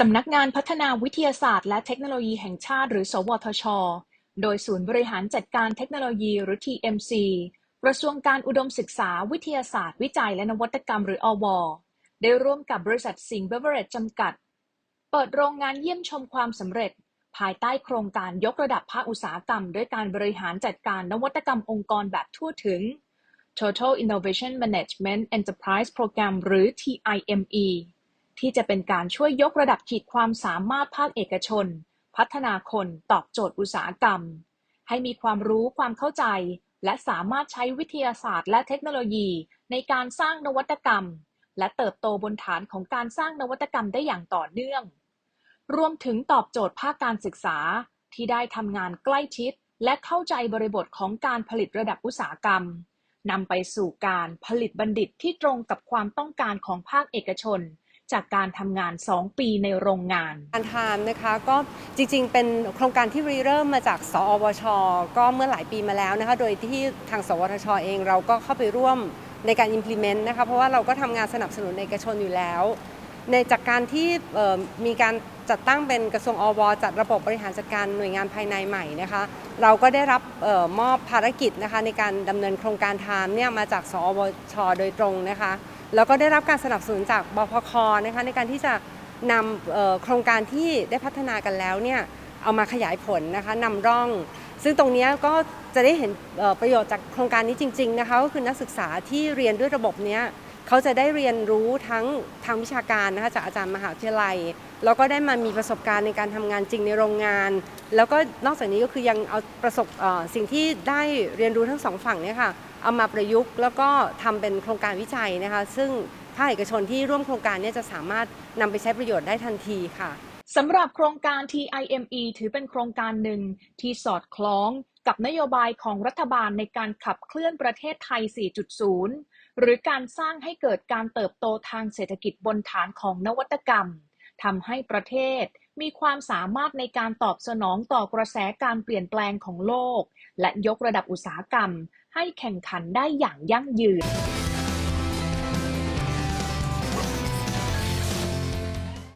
สำนักงานพัฒนาวิทยาศาสตร์และเทคโนโลยีแห่งชาติหรือ สวทช โดยศูนย์บริหารจัดการเทคโนโลยีหรือ TMC กระทรวงการอุดมศึกษาวิทยาศาสตร์ วิจัยและนวัตกรรมหรืออว ได้ร่วมกับบริษัทสิงห์เบเวอเรจจำกัด เปิดโรงงานเยี่ยมชมความสำเร็จ ภายใต้โครงการยกระดับภาคอุตสาหกรรม ด้วยการบริหารจัดการนวัตกรรมองค์กรแบบทั่วถึง Total Innovation Management Enterprise Program หรือ TIME ที่จะเป็นการช่วยยกระดับขีดความสามารถภาคเอกชน พัฒนาคนตอบโจทย์อุตสาหกรรม ให้มีความรู้ความเข้าใจ และสามารถใช้วิทยาศาสตร์ และเทคโนโลยี ในการสร้างนวัตกรรม และเติบโตบนฐานของการสร้างนวัตกรรมได้อย่างต่อเนื่อง รวมถึงตอบโจทย์ภาคการศึกษาที่ได้ทำงานใกล้ชิด และเข้าใจบริบทของการผลิตระดับอุตสาหกรรมนำไปสู่การผลิตบัณฑิตที่ตรงกับความต้องการของภาคเอกชน จากการทำงาน 2 ปีในโรงงาน การทามนะคะก็จริงๆ เป็นโครงการที่ริเริ่มมาจาก สอวช ก็เมื่อหลายปีมาแล้วนะคะ โดยที่ทาง สวทช เองเราก็เข้าไปร่วมในการ implement นะคะ เพราะว่าเราก็ทำงานสนับสนุนเอกชนอยู่แล้ว ในจากการที่มีการจัดตั้งเป็นกระทรวงอวจัดระบบบริหารจัดการหน่วยงานภายในใหม่นะคะ เราก็ได้รับออมอบภารกิจนะคะในการดำเนินโครงการทามเนี่ยมาจาก สอวช โดยตรงนะคะ แล้วก็ได้รับการสนับสนุนจากบพคนะคะในการที่จะนำโครงการที่ได้พัฒนากันแล้วเนี่ยเอามาขยายผลนะคะนำร่อง ซึ่งตรงนี้ก็จะได้เห็นประโยชน์จากโครงการนี้จริง ๆ นะคะก็คือนักศึกษาที่เรียนด้วยระบบเนี้ย เขาจะได้เรียนรู้ทั้งทางวิชาการนะคะจากอาจารย์มหาวิทยาลัย แล้วก็ได้มามีประสบการณ์ในการทำงานจริงในโรงงาน แล้วก็นอกจากนี้ก็คือยังเอาประสบสิ่งที่ได้เรียนรู้ทั้งสองฝั่งเนี่ยค่ะเอามาประยุกต์แล้วก็ทำเป็นโครงการวิจัยนะคะซึ่งภาคเอกชนที่ร่วมโครงการเนี้จะสามารถนำไปใช้ประโยชน์ได้ทันทีค่ะสำหรับโครงการ TIME ถือเป็นโครงการหนึ่งที่สอดคล้องกับนโยบายของรัฐบาลในการขับเคลื่อนประเทศไทย 4.0 หรือการสร้างให้เกิดการเติบโตทางเศรษฐกิจบนฐานของนวัตกรรมทำให้ประเทศมีความสามารถในการตอบสนองต่อกระแสการเปลี่ยนแปลงของโลก และยกระดับอุตสาหกรรม ให้แข่งขันได้อย่างยั่งยืน